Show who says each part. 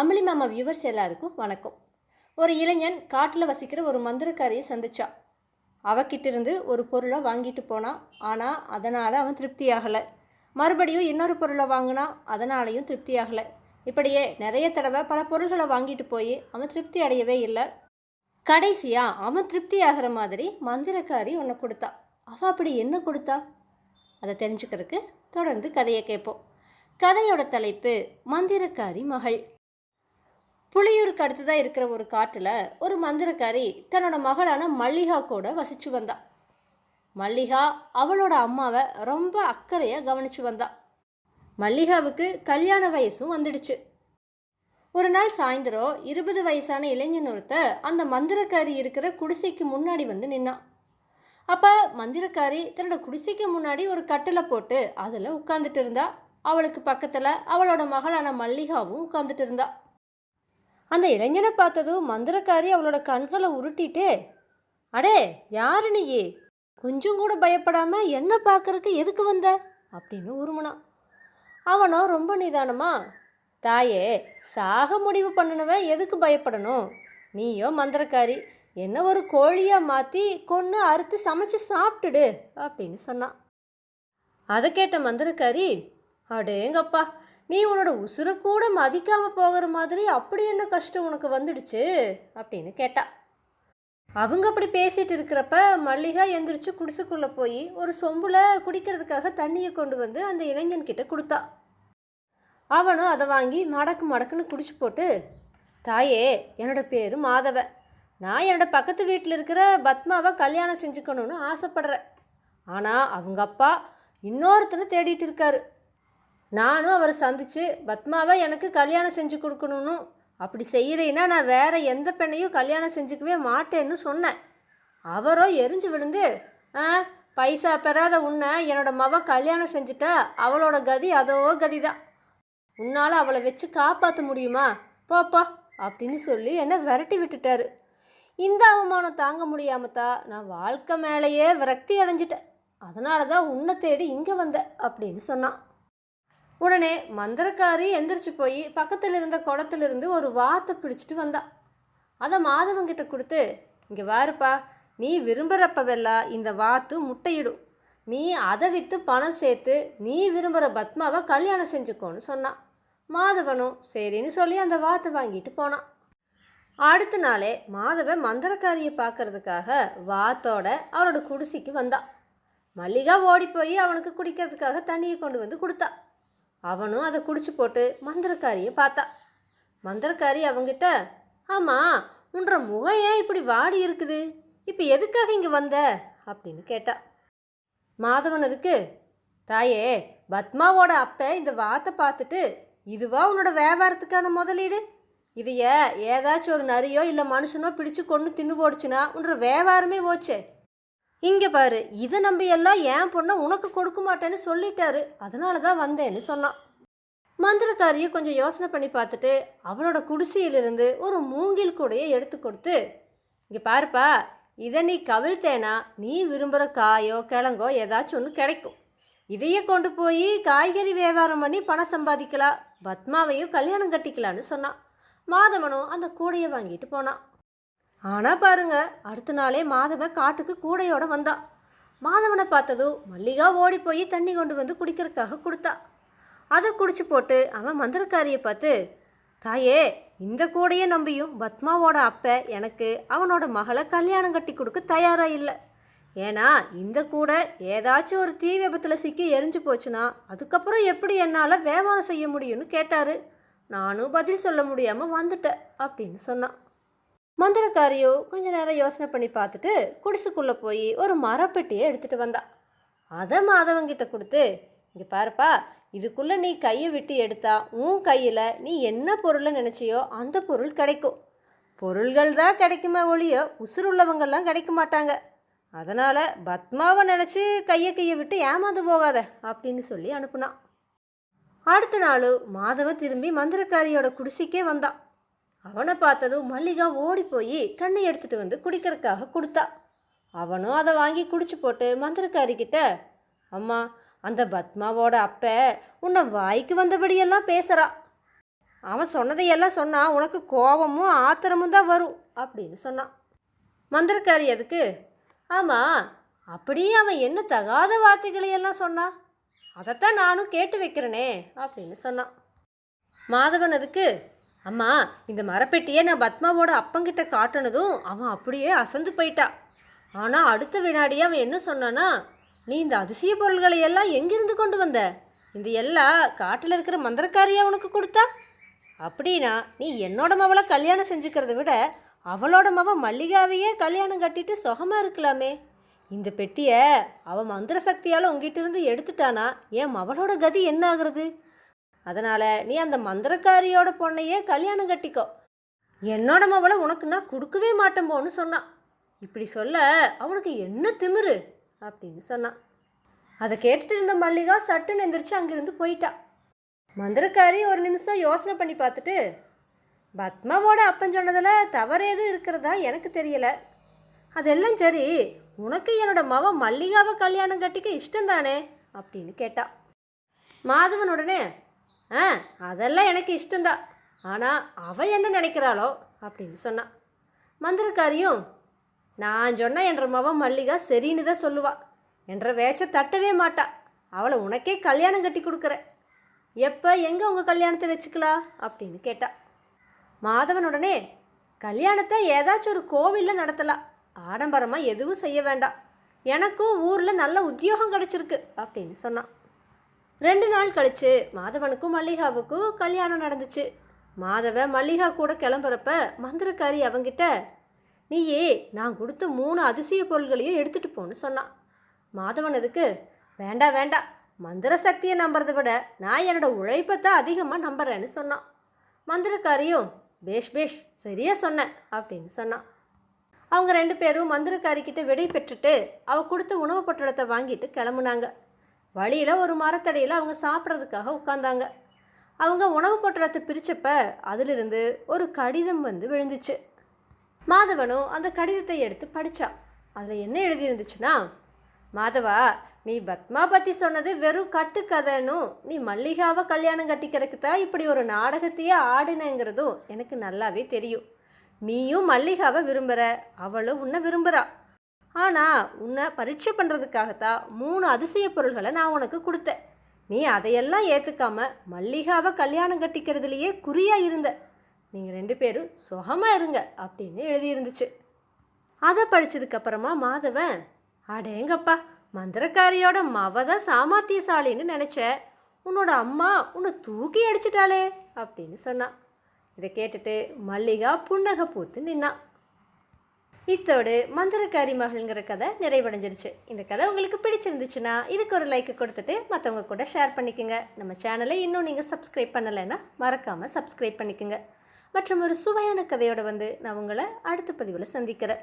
Speaker 1: அமளி மாமா வியூவர்ஸ் எல்லாருக்கும் வணக்கம். ஒரு இளைஞன் காட்டில் வசிக்கிற ஒரு மந்திரக்காரியை சந்திச்சா. அவகிட்ட இருந்து ஒரு பொருளை வாங்கிட்டு போனான் ஆனால் அதனால் அவன் திருப்தியாகலை. மறுபடியும் இன்னொரு பொருளை வாங்கினா அதனாலையும் திருப்தியாகலை. இப்படியே நிறைய தடவை பல பொருள்களை வாங்கிட்டு போய் அவன் திருப்தி அடையவே இல்லை. கடைசியாக அவன் திருப்தி ஆகிற மாதிரி மந்திரக்காரி ஒன்று கொடுத்தா. அவள் அப்படி என்ன கொடுத்தா? அதை தெரிஞ்சுக்கிறதுக்கு தொடர்ந்து கதையை கேட்போம். கதையோட தலைப்பு மந்திரக்காரி மகள். புளியூருக்கு அடுத்ததாக இருக்கிற ஒரு காட்டில் ஒரு மந்திரக்காரி தன்னோட மகளான மல்லிகா கூட வசித்து வந்தா. மல்லிகா அவளோட அம்மாவை ரொம்ப அக்கறையாக கவனித்து வந்தா. மல்லிகாவுக்கு கல்யாண வயசும் வந்துடுச்சு. ஒரு நாள் சாயந்தரம் இருபது வயசான இளைஞன் ஒருத்த அந்த மந்திரக்காரி இருக்கிற குடிசைக்கு முன்னாடி வந்து நின்னான் அப்போ மந்திரக்காரி தன்னோட குடிசைக்கு முன்னாடி ஒரு கட்டிலை போட்டு அதில் உட்காந்துட்டு இருந்தா. அவளுக்கு பக்கத்தில் அவளோட மகளான மல்லிகாவும் உட்காந்துட்டு இருந்தாள் அந்த இளைஞனை பார்த்ததும் மந்திரக்காரி அவளோட கண்களை உருட்டிட்டு அடே யாரு நீயே? கொஞ்சம் கூட பயப்படாமல் என்ன பார்க்கறக்கு எதுக்கு வந்த? அப்படின்னு உருமுனான். அவனோ ரொம்ப நிதானமா தாயே சாக முடிவு பண்ணினவன் எதுக்கு பயப்படணும்? நீயோ மந்திரக்காரி என்ன ஒரு கோழியாக மாற்றி கொன்று அறுத்து சமைச்சு சாப்பிட்டுடு அப்படின்னு சொன்னான். அதை கேட்ட மந்திரக்காரி அடேங்கப்பா நீ உன்னோட உசுரை கூட மதிக்காமல் போகிற மாதிரி அப்படி என்ன கஷ்டம் உனக்கு வந்துடுச்சு? அப்படின்னு கேட்டா. அவங்க அப்படி பேசிட்டு இருக்கிறப்ப மல்லிகா எந்திரிச்சு குடிசுக்குள்ளே போய் ஒரு சொம்புல குடிக்கிறதுக்காக தண்ணியை கொண்டு வந்து அந்த இளைஞன்கிட்ட கொடுத்தா. அவனும் அதை வாங்கி மடக்கு மடக்குன்னு குடிச்சு போட்டு தாயே என்னோட பேர் மாதவ. நான் என்னோட பக்கத்து வீட்டில் இருக்கிற பத்மாவை கல்யாணம் செஞ்சுக்கணும்னு ஆசைப்படுறேன். ஆனால் அவங்க அப்பா இன்னொருத்தனை தேடிட்டு இருக்காரு. நானும் அவரை சந்தித்து பத்மாவை எனக்கு கல்யாணம் செஞ்சு கொடுக்கணும்னு அப்படி செய்யலைன்னா நான் வேற எந்த பெண்ணையும் கல்யாணம் செஞ்சுக்கவே மாட்டேன்னு சொன்னேன். அவரோ எரிஞ்சு விழுந்து ஆ பைசா பெறாத உன்னை என்னோட மவ கல்யாணம் செஞ்சுட்டா அவளோட கதி அதோ கதி தான் உன்னால் அவளை வச்சு காப்பாற்ற முடியுமா? போப்பா அப்படின்னு சொல்லி என்னை விரட்டி விட்டுட்டாரு. இந்த அவமானம் தாங்க முடியாமல் தான் நான் வாழ்க்கை மேலேயே விரக்தி அடைஞ்சிட்டேன். அதனால தான் உன்னை தேடி இங்கே வந்தேன் அப்படின்னு சொன்னான். உடனே மந்திரக்காரி எந்திரிச்சு போய் பக்கத்தில் இருந்த குளத்திலிருந்து ஒரு வாத்தை பிடிச்சிட்டு வந்தா. அதை மாதவங்கிட்ட கொடுத்து இங்கே வாருப்பா நீ விரும்புகிறப்பவெல்லாம் இந்த வாத்து முட்டையிடும். நீ அதை விற்று பணம் சேர்த்து நீ விரும்புகிற பத்மாவை கல்யாணம் செஞ்சுக்கோன்னு சொன்னான் மாதவனும் சரின்னு சொல்லி அந்த வாத்தை வாங்கிட்டு போனான் அடுத்த நாளே மாதவன் மந்திரக்காரியை பார்க்கறதுக்காக வாத்தோட அவரோட குடிசைக்கு வந்தான் மல்லிகா ஓடி போய் அவனுக்கு குடிக்கிறதுக்காக தண்ணியை கொண்டு வந்து கொடுத்தா. அவனும் அதை குடிச்சு போட்டு மந்திரக்காரியை பார்த்தா. மந்திரக்காரி அவங்கிட்ட ஆமாம் உன்ற முகம் ஏன் இப்படி வாடி இருக்குது? இப்போ எதுக்காக இங்கே வந்த? அப்படின்னு கேட்டா. மாதவன் அதுக்கு தாயே பத்மாவோட அப்ப இந்த வாத்தை பார்த்துட்டு இதுவா உன்னோட வியாபாரத்துக்கான முதலீடு? இதைய ஏதாச்சும் ஒரு நரியோ இல்லை மனுஷனோ பிடிச்சு கொண்டு தின்னு போடுச்சுன்னா உன்ற வியாபாரமே போச்சே. இங்கே பாரு இதை நம்பி எல்லாம் என் பொண்ணை உனக்கு கொடுக்க மாட்டேன்னு சொல்லிட்டாரு. அதனால தான் வந்தேன்னு சொன்னான். மந்திரக்காரியை கொஞ்சம் யோசனை பண்ணி பார்த்துட்டு அவளோட குடிசையிலிருந்து ஒரு மூங்கில் கூடையை எடுத்து கொடுத்து இங்கே பாருப்பா இதை நீ கவிழ்த்தேனா நீ விரும்புகிற காயோ கிழங்கோ ஏதாச்சும் ஒன்று கிடைக்கும். இதையே கொண்டு போய் காய்கறி வியாபாரம் பண்ணி பணம் சம்பாதிக்கலாம். பத்மாவையும் கல்யாணம் கட்டிக்கலான்னு சொன்னான். மாதவனும் அந்த கூடையை வாங்கிட்டு போனான். ஆனால் பாருங்க அடுத்த நாளே மாதவன் காட்டுக்கு கூடையோட வந்தான் மாதவனை பார்த்ததும் மல்லிகா ஓடி போய் தண்ணி கொண்டு வந்து குடிக்கிறதுக்காக கொடுத்தா. அதை குடிச்சு போட்டு அவன் மந்திரக்காரியை பார்த்து தாயே இந்த கூடையை நம்பியும் பத்மாவோட அப்ப எனக்கு அவனோட மகளை கல்யாணம் கட்டி கொடுக்க தயாராக இல்லை. ஏன்னா இந்த கூடை ஏதாச்சும் ஒரு தீ விபத்தில் சிக்கி எரிஞ்சு போச்சுன்னா அதுக்கப்புறம் எப்படி என்னால் வியாபாரம் செய்ய முடியும்னு கேட்டார். நானும் பதில் சொல்ல முடியாமல் வந்துட்டேன் அப்படின்னு சொன்னான். மந்திரக்காரியோ கொஞ்ச நேரம் யோசனை பண்ணி பார்த்துட்டு குடிசுக்குள்ளே போய் ஒரு மரப்பெட்டியை எடுத்துகிட்டு வந்தா. அதை மாதவங்கிட்ட கொடுத்து இங்கே பாருப்பா இதுக்குள்ளே நீ கையை விட்டு எடுத்தா உன் கையில் நீ என்ன பொருளை நினச்சியோ அந்த பொருள் கிடைக்கும். பொருள்கள் தான் கிடைக்குமே ஒழிய உள்ளவங்கள்லாம் கிடைக்க மாட்டாங்க. அதனால் பத்மாவை நினச்சி கையை கையை விட்டு ஏமாந்து போகாத அப்படின்னு சொல்லி அனுப்புனான் அடுத்த நாள் மாதவன் திரும்பி மந்திரக்காரியோட குடிசைக்கே வந்தான். அவனை பார்த்ததும் மல்லிகா ஓடி போய் தண்ணி எடுத்துட்டு வந்து குடிக்கிறதுக்காக கொடுத்தா. அவனும் அதை வாங்கி குடிச்சு போட்டு மந்திரக்காரிக்கிட்ட அம்மா அந்த பத்மாவோட அப்ப உன்னை வாய்க்கு வந்தபடியெல்லாம் பேசுகிறா அவன் சொன்னதையெல்லாம் சொன்னால் உனக்கு கோபமும் ஆத்திரமும் தான் வரும் அப்படின்னு சொன்னான். மந்திரக்காரி அதுக்கு ஆமாம் அப்படியே அவன் என்ன தகாத வார்த்தைகளையெல்லாம் சொன்னான் அதைத்தான் நானும் கேட்டு வைக்கிறேனே அப்படின்னு சொன்னான். மாதவன் அதுக்கு அம்மா இந்த மரப்பெட்டியை நான் பத்மாவோட அப்பங்கிட்ட காட்டினதும் அவன் அப்படியே அசந்து போயிட்டா. ஆனால் அடுத்த வினாடியே அவன் என்ன சொன்னான்னா நீ இந்த அதிசய பொருள்களை எல்லாம் எங்கிருந்து கொண்டு வந்த? இந்த எல்லாம் காட்டில் இருக்கிற மந்திரக்காரியா உனக்கு கொடுத்தா? அப்படின்னா நீ என்னோட மவளை கல்யாணம் செஞ்சுக்கிறத விட அவளோட மவ மல்லிகாவையே கல்யாணம் கட்டிட்டு சுகமாக இருக்கலாமே. இந்த பெட்டியை அவன் மந்திர சக்தியால் உங்ககிட்ட இருந்து எடுத்துட்டானா என் மவளோட கதி என்ன ஆகுறது? அதனால் நீ அந்த மந்திரக்காரியோட பொண்ணையே கல்யாணம் கட்டிக்கோ. என்னோட மவளை உனக்கு நான் கொடுக்கவே மாட்டேன் போன்னு சொன்னான் இப்படி சொல்ல அவனுக்கு என்ன திமிரு? அப்படின்னு சொன்னான் அதை கேட்டுட்டு இருந்த மல்லிகா சட்டுன்னு எந்திரிச்சு அங்கிருந்து போயிட்டா. மந்திரக்காரி ஒரு நிமிஷம் யோசனை பண்ணி பார்த்துட்டு பத்மாவோட அப்பன் சொன்னதில் தவறு எதுவும் இருக்கிறதா எனக்கு தெரியல. அதெல்லாம் சரி உனக்கு என்னோட மவ மல்லிகாவை கல்யாணம் கட்டிக்க இஷ்டம் தானே அப்படின்னு கேட்டா. மாதவன் உடனே ஆ அதெல்லாம் எனக்கு இஷ்டந்தான் ஆனால் அவ என்ன நினைக்கிறாளோ அப்படின்னு சொன்னான் மந்திரக்காரியும் நான் சொன்ன என்ற மவன் மல்லிகா சரின்னு தான் சொல்லுவா. என்ற வேச்ச தட்டவே மாட்டா. அவளை உனக்கே கல்யாணம் கட்டி கொடுக்குறேன். எப்போ எங்கே உங்கள் கல்யாணத்தை வச்சுக்கலாம் அப்படின்னு கேட்டா. மாதவன் உடனே கல்யாணத்தை ஏதாச்சும் ஒரு கோவிலில் நடத்தலாம் ஆடம்பரமாக எதுவும் செய்ய வேண்டாம். எனக்கும் ஊரில் நல்ல உத்தியோகம் கிடச்சிருக்கு அப்படின்னு சொன்னான் ரெண்டு நாள் கழிச்சு மாதவனுக்கும் மல்லிகாவுக்கும் கல்யாணம் நடந்துச்சு. மாதவ மல்லிகா கூட கிளம்புறப்ப மந்திரக்காரி அவங்கிட்ட நீயே நான் கொடுத்த மூணு அதிசய பொருள்களையும் எடுத்துகிட்டு போன்னு சொன்னான். மாதவன் அதுக்கு வேண்டாம் வேண்டாம் மந்திர சக்தியை நம்புறதை விட நான் என்னோட உழைப்பை தான் அதிகமாக நம்புறேன்னு சொன்னான். மந்திரக்காரியும் பேஷ் பேஷ் சரியா சொன்னேன் அப்படின்னு சொன்னான். அவங்க ரெண்டு பேரும் மந்திரக்காரிக்கிட்ட விடை பெற்றுட்டு அவள் கொடுத்த உணவு பொட்டலத்தை வாங்கிட்டு கிளம்புனாங்க. வழியில் ஒரு மரத்தடியில் அவங்க சாப்பிட்றதுக்காக உட்காந்தாங்க அவங்க உணவு பொட்டலத்தை பிரித்தப்ப அதிலிருந்து ஒரு கடிதம் வந்து விழுந்துச்சு. மாதவனும் அந்த கடிதத்தை எடுத்து படித்தான் அதில் என்ன எழுதியிருந்துச்சுன்னா மாதவா நீ பத்மா பற்றி சொன்னது வெறும் கட்டுக்கதைன்னும் நீ மல்லிகாவை கல்யாணம் கட்டிக்கிறதுக்கு தான் இப்படி ஒரு நாடகத்தையே ஆடினங்கிறதும் எனக்கு நல்லாவே தெரியும். நீயும் மல்லிகாவை விரும்புகிற அவளும் உன்னை விரும்புகிறா ஆனால் உன்னை பரீட்சை பண்ணுறதுக்காகத்தான் மூணு அதிசய பொருள்களை நான் உனக்கு கொடுத்தேன். நீ அதையெல்லாம் ஏற்றுக்காம மல்லிகாவை கல்யாணம் கட்டிக்கிறதுலையே குறியாக இருந்த. நீங்கள் ரெண்டு பேரும் சுகமாக இருங்க அப்படின்னு எழுதியிருந்துச்சு. அதை படித்ததுக்கப்புறமா மாதவன் அடேங்கப்பா மந்திரக்காரியோட மவ தான் சாமர்த்தியசாலின்னு நினச்ச. உன்னோட அம்மா உன்னை தூக்கி அடிச்சிட்டாளே அப்படின்னு சொன்னான். இதை கேட்டுட்டு மல்லிகா புன்னகை பூத்து நின்னான். இத்தோடு மந்திரக்காரி மகள்ங்கிற கதை நிறைவடைஞ்சிருச்சு. இந்த கதை உங்களுக்கு பிடிச்சிருந்துச்சுன்னா இதுக்கு ஒரு லைக் கொடுத்துட்டு மற்றவங்க கூட ஷேர் பண்ணிக்கோங்க. நம்ம சேனலை இன்னும் நீங்கள் சப்ஸ்கிரைப் பண்ணலைன்னா மறக்காமல் சப்ஸ்கிரைப் பண்ணிக்கோங்க. மற்றும் ஒரு சுவையான கதையோடு வந்து நான் உங்களை அடுத்த பதிவில் சந்திக்கிறேன்.